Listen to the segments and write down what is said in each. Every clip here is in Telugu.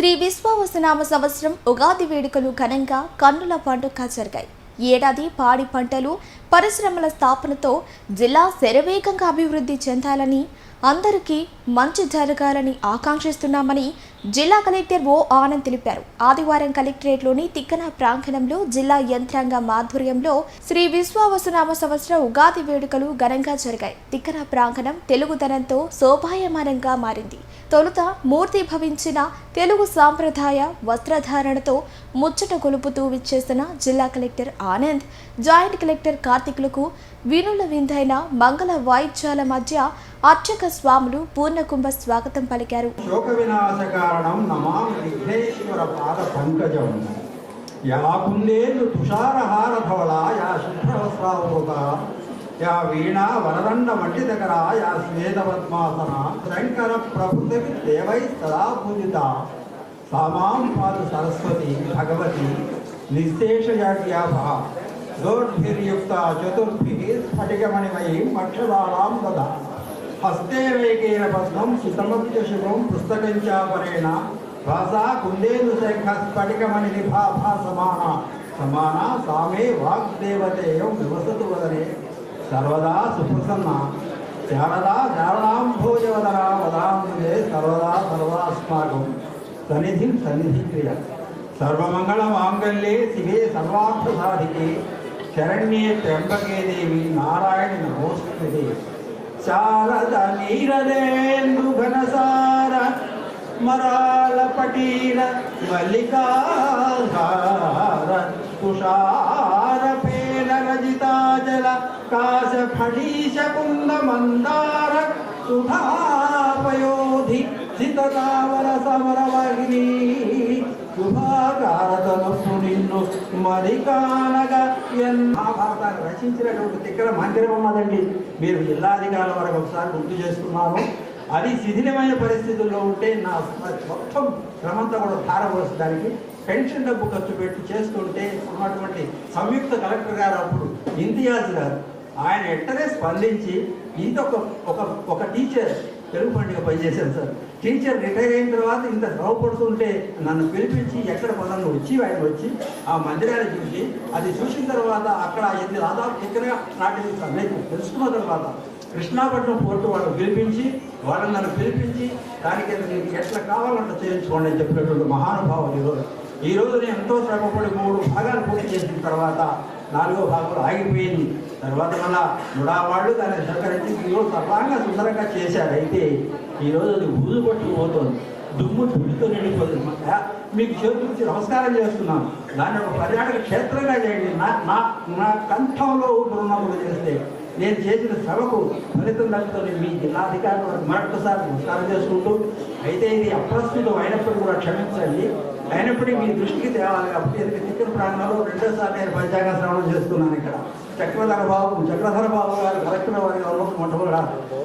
శ్రీ విశ్వవసనామ సంవత్సరం ఉగాది వేడుకలు ఘనంగా కన్నుల పండుగ జరిగాయి. ఏడాది పాడి పంటలు పరిశ్రమల స్థాపనతో జిల్లా శరవేగంగా అభివృద్ధి చెందాలని అందరికీ మంచి జరగాలని ఆకాంక్షిస్తున్నామని జిల్లా కలెక్టర్ ఓ ఆనంద్ తెలిపారు. ఆదివారం కలెక్టరేట్లోని తిక్కన ప్రాంగణంలో జిల్లా యంత్రాంగ మాధుర్యంలో శ్రీ విశ్వావసనామ సంవత్సర ఉగాది వేడుకలు ఘనంగా జరిగాయి. తిక్కన ప్రాంగణం తెలుగుదనంతో శోభాయమానంగా మారింది. తొలుత మూర్తి భవించిన తెలుగు సాంప్రదాయ వస్త్రధారణతో ముచ్చట గొలుపుతూ విచ్చేసిన జిల్లా కలెక్టర్ ఆనంద్ జాయింట్ కలెక్టర్ కార్తీకులకు వినుల విందైన మంగళ వాయిద్యాల మధ్య అర్చక స్వాములు పూర్ణకుంభ స్వాగతం పలికారు. శోక వినాశక కారణం నమామి విఘ్నేశ్వర పాద పంకజం యా కుందేందు తుషారహార ధవళ యా శుభ్రవస్త్రావృత యా వీణా వరదండ మండితకర యా శ్వేతపద్మాసన శంకర ప్రభుతి దేవై సదా పూజిత సామాం పాదు సరస్వతి భగవతి నిశేషయాడ్యాభ దోర్భిర్యుక్త చతుర్భి స్ఫటికమణిమయీ మక్షదానాం దదా. హస్తే వేగేన పద్మం సుతమప్య శుభం పుస్తకంచాపరేణ భాషా కుందేందు శంఖ స్ఫటికమణి నిభాభా సమాన. సమాన సామే వాగ్దేవతేయం వివసతు వదనే. సర్వదా సుప్రసన్న. శారదా శారదాంభోజవదనా వదాంబుజే సర్వదా సర్వాస్మాకం సన్నిధిం సన్నిధి క్రియ. సర్వమంగళ మాంగళ్యే శివే సర్వార్థ సాధికే శరణ్యే త్ర్యంబకే దేవి నారాయణ నమోస్తుతే. శారద నీరదేందు ఘనసార మరాల పటీర మల్లికాహార తుషార పేల రజితాజల కాశ ఫణీశ కుంద మందార సుధాపయోధి సితతావర సమరవగిని శుభాకారతనస్సు నిన్ను మరికానగా ఎన్ మహాభారతాన్ని రచించినటువంటి తిక్కల మందిరం ఉన్నదండి. మీరు జిల్లాధికారుల వరకు ఒకసారి గుర్తు చేసుకున్నారు అది శిథిలమైన పరిస్థితుల్లో ఉంటే నా మొత్తం క్రమంతా కూడా ధారపోసడానికి పెన్షన్ డబ్బు ఖర్చు పెట్టి చేస్తుంటే ఉన్నటువంటి సంయుక్త కలెక్టర్ గారు అప్పుడు ఇంతియాజ్ గారు. ఆయన ఎట్టనే స్పందించి ఇంత ఒక ఒక టీచర్ తెలుగు పండుగ పనిచేశాను సార్. టీచర్ రిటైర్ అయిన తర్వాత ఇంత శ్రమపడుతుంటే నన్ను పిలిపించి ఎక్కడ పదాన్ని వచ్చి ఆయన వచ్చి ఆ మందిరాన్ని చూసి అది చూసిన తర్వాత అక్కడ ఎన్ని దాదాపు దగ్గరగా నాటి మీకు తెలుసుకున్న తర్వాత కృష్ణాపట్నం పోర్టు వాళ్ళని పిలిపించి వాళ్ళని నన్ను పిలిపించి దానికి ఎట్లా కావాలంటే చేయించుకోండి అని చెప్పినటువంటి మహానుభావులు ఈరోజు. ఈ రోజు నేను ఎంతో శ్రమపడి మూడు భాగాలు పూర్తి చేసిన తర్వాత నాలుగో భాగంలో ఆగిపోయింది. తర్వాత మళ్ళా నుడా వాళ్ళు దాన్ని సహకరించి ఈరోజు సర్వాంగా సుందరంగా చేశారు. అయితే ఈరోజు అది బూజు పట్టుకుపోతుంది దుమ్ము దుమ్ముతో నిండిపోతుంది. మీకు చేతులకి నమస్కారం చేస్తున్నాను. దాన్ని ఒక పర్యాటక క్షేత్రంగా చేయండి. నా నా నా కంఠంలో ఊపిరున్నప్పుడు చేస్తే నేను చేసిన సభకు ఫలితం దక్కుతుంది మీ జిల్లాధికారులు మరొకసారి నమస్కారం చేసుకుంటూ అయితే ఇది అప్రస్తుతం అయినప్పటికీ కూడా క్షమించండి. అయినప్పటికీ మీ దృష్టికి తేవాలి కాబట్టి ఎందుకంటే చిత్తూరు రెండోసారి నేను పంచాంగ శ్రవణం చేస్తున్నాను ఇక్కడ. చక్రధర బాబు చక్రధర బాబు గారు కలెక్టర్ వారి గౌరవం మొట్టమొదట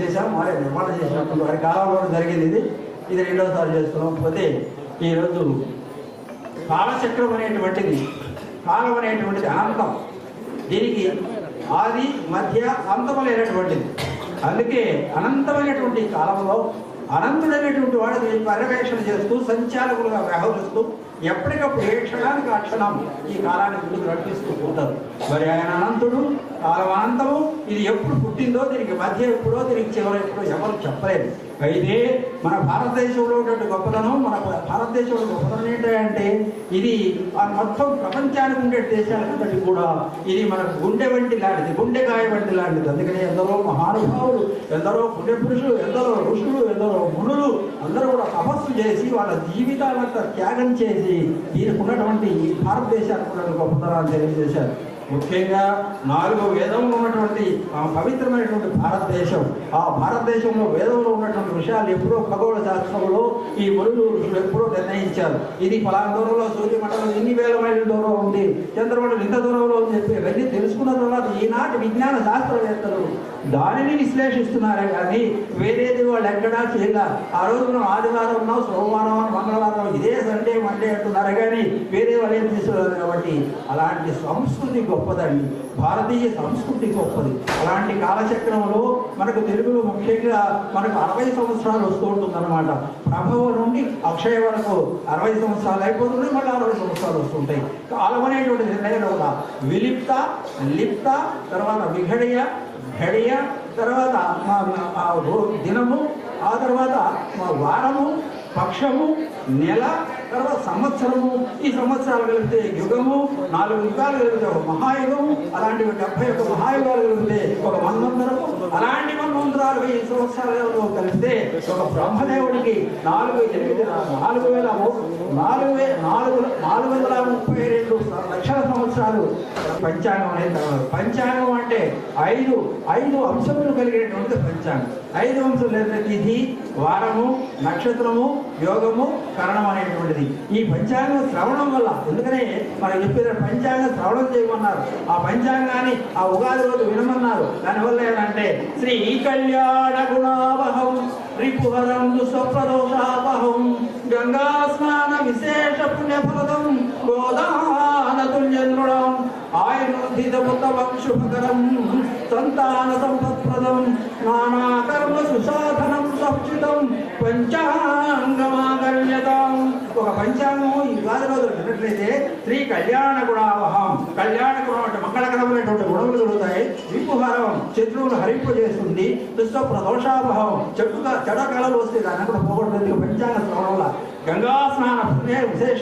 చేశాం. వారే నిర్మాణం చేసినప్పుడు వారి కాలంలో జరిగింది ఇది. ఇది రెండోసారి చేస్తున్నాం. పోతే ఈరోజు కాలచక్రం అనేటువంటిది కాలం అనేటువంటిది అనంతం. దీనికి ఆది మధ్య అంతము లేనటువంటిది అందుకే అనంతమైనటువంటి కాలంలో అనంతుడైనటువంటి వాడిని పర్యవేక్షణ చేస్తూ సంచాలకులుగా వ్యవహరిస్తూ ఎప్పటికప్పుడు ఏ క్షణానికి ఆ క్షణం ఈ కాలాన్ని ముందుకు నడిపిస్తూ ఉంటారు మరి ఆయన అనంతుడు కాలం అనంతము ఇది ఎప్పుడు పుట్టిందో దీనికి మధ్య ఎప్పుడో దీనికి చివరి ఎప్పుడో ఎవరు చెప్పలేదు. అయితే మన భారతదేశంలో ఉన్నటువంటి గొప్పతనం మన భారతదేశంలో గొప్పతనం ఏంటంటే ఇది ఆ మొత్తం ప్రపంచానికి ఉండే దేశాలంతటి కూడా ఇది మన గుండె వంటి లాంటిది గుండెకాయ వంటి లాంటిది. అందుకని ఎందరో మహానుభావులు ఎందరో పుణ్య పురుషులు ఎందరో ఋషులు ఎందరో మునులు అందరూ కూడా తపస్సు చేసి వాళ్ళ జీవితాలంతా త్యాగం చేసి దీనికి ఉన్నటువంటి ఈ భారతదేశానికి ఉన్నటువంటి గొప్పతనాన్ని తెలియజేశారు. ముఖ్యంగా నాలుగు వేదంలో ఉన్నటువంటి ఆ పవిత్రమైనటువంటి భారతదేశం ఆ భారతదేశంలో వేదంలో ఉన్నటువంటి విషయాలు ఎప్పుడో ఖగోళ శాస్త్రంలో ఈ మునులు ఋషులు ఎప్పుడో నిర్ణయించారు. ఇది ఫలానా దూరంలో సూర్యమండలం ఇన్ని వేల మైళ్ళ దూరం ఉంది చంద్రమండలం ఇంత దూరంలో అని చెప్పి ఇవన్నీ తెలుసుకున్న తర్వాత ఈనాటి విజ్ఞాన శాస్త్రవేత్తలు దానిని విశ్లేషిస్తున్నారే కానీ వేరేది వాళ్ళు ఎక్కడా చేయాల. ఆ రోజు మనం ఆదివారం ఉన్నాం సోమవారం మంగళవారం ఇదే అంటున్నారు కానీ వేరే వాళ్ళు ఏం తీసుకున్నారు కాబట్టి అలాంటి సంస్కృతి గొప్పదండి. భారతీయ సంస్కృతి గొప్పది. అలాంటి కాలచక్రంలో మనకు తెలుగులో ముఖ్యంగా మనకు అరవై సంవత్సరాలు వస్తూ ఉంటుందన్నమాట. ప్రభవ నుండి అక్షయ వరకు అరవై సంవత్సరాలు అయిపోతున్నాయి మళ్ళీ అరవై సంవత్సరాలు వస్తుంటాయి. కాలం అనేటువంటిది నిర్ణయం ఒక విలిప్త లిప్త తర్వాత విఘడియ ఘడియ తర్వాత ఆ దినము ఆ తర్వాత మా వారము పక్షము నెల తర్వాత సంవత్సరము ఈ సంవత్సరాలు కలిగితే యుగము నాలుగు యుగాలు కలిగితే ఒక మహాయుగము అలాంటి డెబ్బై ఒక మహాయుగాలు కలిగితే ఒక మన్వంతరము అలాంటి మన్వంతరాలు వెయ్యి సంవత్సరాలు కలిస్తే ఒక బ్రహ్మదేవుడికి నాలుగు ఎనిమిది నాలుగు వేల నాలుగు వే నాలుగు నాలుగు వందల ముప్పై రెండు లక్షల సంవత్సరాలు పంచాంగం అనేది తర్వాత పంచాంగం అంటే ఐదు ఐదు అంశములు కలిగినటువంటి పంచాంగం. ఐదు అంశాలు లేదా తిథి వారము నక్షత్రము యోగము కరణం అనేటువంటిది. ఈ పంచాంగం శ్రవణం వల్ల ఎందుకనే మనం చెప్పిన పంచాంగం శ్రవణం చేయమన్నారు. ఆ పంచాంగాన్ని ఆ ఉగాది రోజు వినమన్నారు. దానివల్ల ఏంటంటే శ్రీ కళ్యాణ గుణావహం రిపుహరం స్వప్రదోషాపహం గంగా స్నాన విశేష పుణ్యఫలదం గోదాన తుల్యనృణం ఆయుర్ధితముత్తమం శుభకరం సంతాన సంపత్ప్రదం నానాకర్మ సుసాధనం సక్షితం పంచాంగమాగమ్యతాం ఒక పంచాంగం ఈ ఉగాది రోజు విన్నట్లయితే శ్రీ కళ్యాణ గుణావహం కళ్యాణ గుణం అంటే మంగళకరమైనటువంటి గుణములు కలుగుతాయి ప్రభావం శత్రువులు హరింపజేస్తుంది దుష్ట ప్రదోషాభావం చెడు చెడ కళలు వస్తే దాన్ని కూడా పోగొడుతుంది పంచాంగ శ్రవణం వల్ల గంగా స్నానం పుణ్య విశేష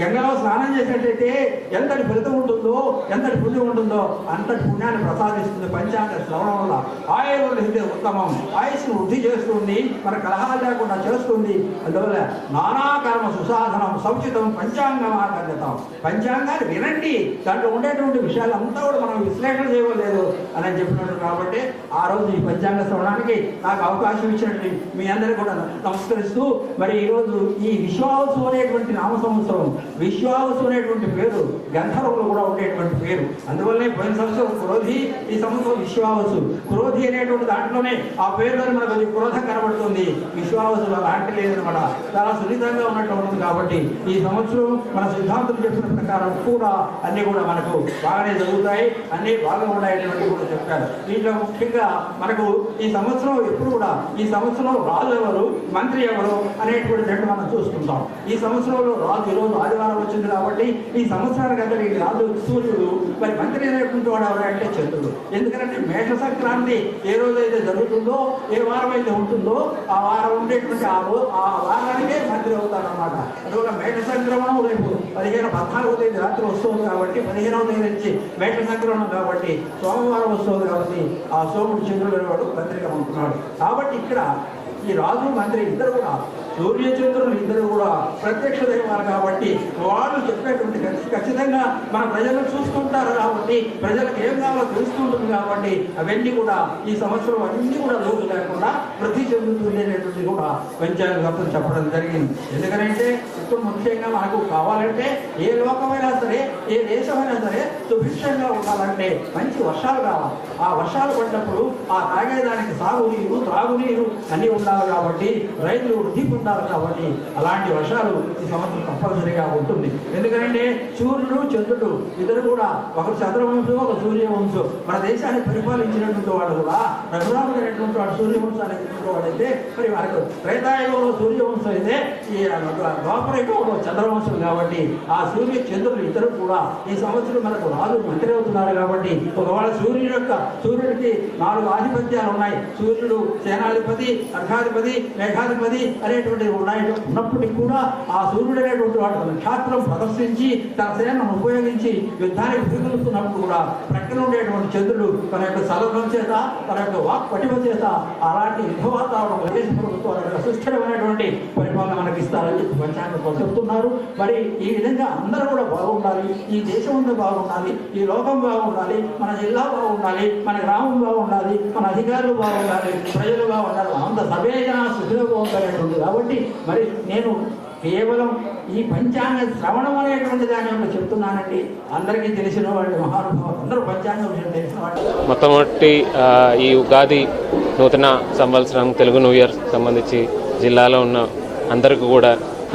గంగలో స్నానం చేసినట్లయితే ఎంతటి ఫలితం ఉంటుందో ఎంతటి పుణ్యం ఉంటుందో అంతటి పుణ్యాన్ని ప్రసాదిస్తుంది పంచాంగ శ్రవణం వల్ల ఆయుర్వృద్ధి ఉత్తమం. ఆయుష్ను వృద్ధి చేస్తుంది మన కలహాలు లేకుండా చేస్తుంది. అందువల్ల నానా కర్మ సుసాధనం సముచితం పంచాంగం ఆకర్యతం పంచాంగాన్ని వినండి. దాంట్లో ఉండేటువంటి విషయాలు అంతా కూడా మనం విశ్లేషణ చేయలేదు అనే చెప్తున్నాడు కాబట్టి ఆ రోజు ఈ పంచాంగ శ్రవణానికి నాకు అవకాశం ఇచ్చినట్టు మీ అందరికీ కూడా నమస్కరిస్తూ మరి ఈరోజు ఈ విశ్వావసు అనేటువంటి నామ సంవత్సరం విశ్వావసు అనేటువంటి పేరు గంధర్వులు కూడా ఉండేటువంటి పేరు. అందువల్లనే పోయిన సంవత్సరం క్రోధి ఈ సంవత్సరం విశ్వావసు. క్రోధి అనేటువంటి దాంట్లోనే ఆ పేరులోనే మనకు అది క్రోధం కనబడుతుంది. విశ్వావసు అలాంటి లేదనమాట. చాలా సున్నితంగా ఉన్నట్టు ఉంటుంది కాబట్టి ఈ సంవత్సరం మన సిద్ధాంతం చెప్పిన ప్రకారం కూడా అన్ని కూడా మనకు బాగానే జరుగుతాయి. అన్ని బాగా ఉన్నాయనేటువంటి కూడా చెప్పారు దీంట్లో ముఖ్యంగా మనకు ఈ సంవత్సరం ఎప్పుడు కూడా ఈ సంవత్సరం రాజు ఎవరు మంత్రి ఎవరు అనేటువంటి రెండు మనం చూసుకుంటాం. ఈ సంవత్సరంలో రాజు ఈరోజు ఆదివారం వచ్చింది కాబట్టి ఈ సంవత్సరానికి అందరికి రాజు సూర్యుడు మరి మంత్రి అనేటువంటి వాడు ఎవరంటే చంద్రుడు. ఎందుకంటే మేష సంక్రాంతి ఏ రోజైతే జరుగుతుందో ఏ వారం అయితే ఉంటుందో ఆ వారం ఉండేటువంటి ఆ రోజు ఆ వారానికే మంత్రి అవుతారన్నమాట. అందువల్ల మేష సంక్రమణం రేపు పదిహేను పద్నాలుగో తేదీ రాత్రి వస్తుంది కాబట్టి పదిహేనవ తేదీ నుంచి మేష సంక్రమణం కాబట్టి సోమవారం వస్తుంది. కాబట్టి ఆ సోముడు చంద్రుడు వాడు పత్రిక పంపుతున్నాడు. కాబట్టి ఇక్కడ ఈ రాజు మంత్రి ఇద్దరు కూడా సూర్యచంద్రులు ఇద్దరు కూడా ప్రత్యక్ష దైవాలు కాబట్టి వాళ్ళు చెప్పేటువంటి ఖచ్చితంగా మన ప్రజలు చూసుకుంటారు కాబట్టి ప్రజలకు ఏం కావాలో తెలుసుకుంటుంది కాబట్టి అవన్నీ కూడా ఈ సంవత్సరం అన్ని కూడా లోటు లేకుండా ప్రతి చెందుతుంది కూడా పంచాంగ చెప్పడం జరిగింది. ఎందుకంటే ఇప్పుడు ముఖ్యంగా మనకు కావాలంటే ఏ లోకమైనా సరే ఏ దేశమైనా సరే సుభిక్షంగా ఉండాలంటే మంచి వర్షాలు కావాలి ఆ వర్షాలు పడినప్పుడు ఆ తాగేదానికి సాగునీరు త్రాగునీరు అన్నీ ఉండాలి. కాబట్టి రైతులు వృద్ధి పొందాలి కాబట్టి అలాంటి వర్షాలు ఈ సంవత్సరం తప్పనిసరిగా ఉంటుంది. ఎందుకంటే సూర్యుడు చంద్రుడు ఇద్దరు కూడా ఒకరు చంద్రవంశం ఒక సూర్యవంశం. మన దేశాన్ని పరిపాలించినటువంటి వాడు కూడా రఘురాముడు వాడు సూర్యవంశానికి వాడైతే మరి వారికి త్రేతాయుగంలో సూర్యవంశం అయితే ఈ ద్వాపరయుగంలో చంద్రవంశం కాబట్టి ఆ సూర్య చంద్రులు ఇద్దరు కూడా ఈ సంవత్సరం మనకు రాజు మంత్రి అవుతున్నారు కాబట్టి ఒకవేళ సూర్యుడు యొక్క సూర్యుడికి నాలుగు ఆధిపత్యాలు ఉన్నాయి. సూర్యుడు సేనాధిపతి అర్ఘాధిపతి మేఘాధిపతి అనేటువంటివి ఉన్నాయి. ఉన్నప్పటికీ కూడా ఆ సూర్యుడు అనేటువంటి వాడు నక్షత్రం ప్రదర్శించి తన సేనను ఉపయోగించి యుద్ధానికి పిలుపుతున్నప్పుడు కూడా ప్రక్కన ఉండేటువంటి చంద్రుడు తన యొక్క సలభం చేత తన యొక్క వాక్ పటిమ చేత అలాంటి యుద్ధ వాతావరణం దేశ ప్రభుత్వం యొక్క సుస్థిరమైనటువంటి పరిపాలన మనకి ఇస్తారని చెప్పి పంచాంగం చెప్తున్నారు. మరి ఈ విధంగా అందరూ కూడా బాగుండాలి. ఈ దేశం అంతా బాగుండాలి. ఈ లోకం బాగుండాలి. మన జిల్లా బాగుండాలి. మన గ్రామం బాగుండాలి. బాగుండాలి మన అధికారులు బాగుండాలి ప్రజలు బాగుండాలి అంత సభేజన సుఖిలో బాగుండాలనేటువంటి కాబట్టి మరి నేను కేవలం ఈ పంచాంగ శ్రవణం అనేటువంటి దాని యొక్క చెప్తున్నానండి. అందరికీ తెలిసిన వాళ్ళు మహానుభావులు అందరూ పంచాంగం విషయం తెలిసిన వాళ్ళు. మొట్టమొదటి ఆ, ఈ ఉగాది నూతన సంవత్సరం తెలుగు న్యూ ఇయర్ సంబంధించి జిల్లాలో ఉన్న అందరికీ కూడా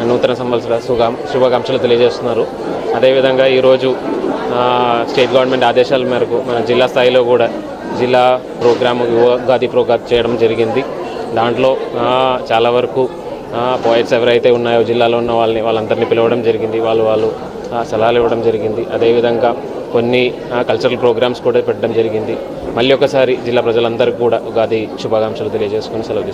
నూతన సంవత్సర శుభా శుభాకాంక్షలు తెలియజేస్తున్నారు. అదేవిధంగా ఈరోజు స్టేట్ గవర్నమెంట్ ఆదేశాల మేరకు మన జిల్లా స్థాయిలో కూడా జిల్లా ప్రోగ్రామ్ ఉగాది ప్రోగ్రామ్ చేయడం జరిగింది. దాంట్లో చాలా వరకు పోయిట్స్ ఎవరైతే ఉన్నాయో జిల్లాలో ఉన్న వాళ్ళని వాళ్ళందరినీ పిలవడం జరిగింది. వాళ్ళు వాళ్ళు సలహాలు ఇవ్వడం జరిగింది. అదేవిధంగా కొన్ని కల్చరల్ ప్రోగ్రామ్స్ కూడా పెట్టడం జరిగింది. మళ్ళీ ఒకసారి జిల్లా ప్రజలందరికీ కూడా ఉగాది శుభాకాంక్షలు తెలియజేసుకుని సెలవు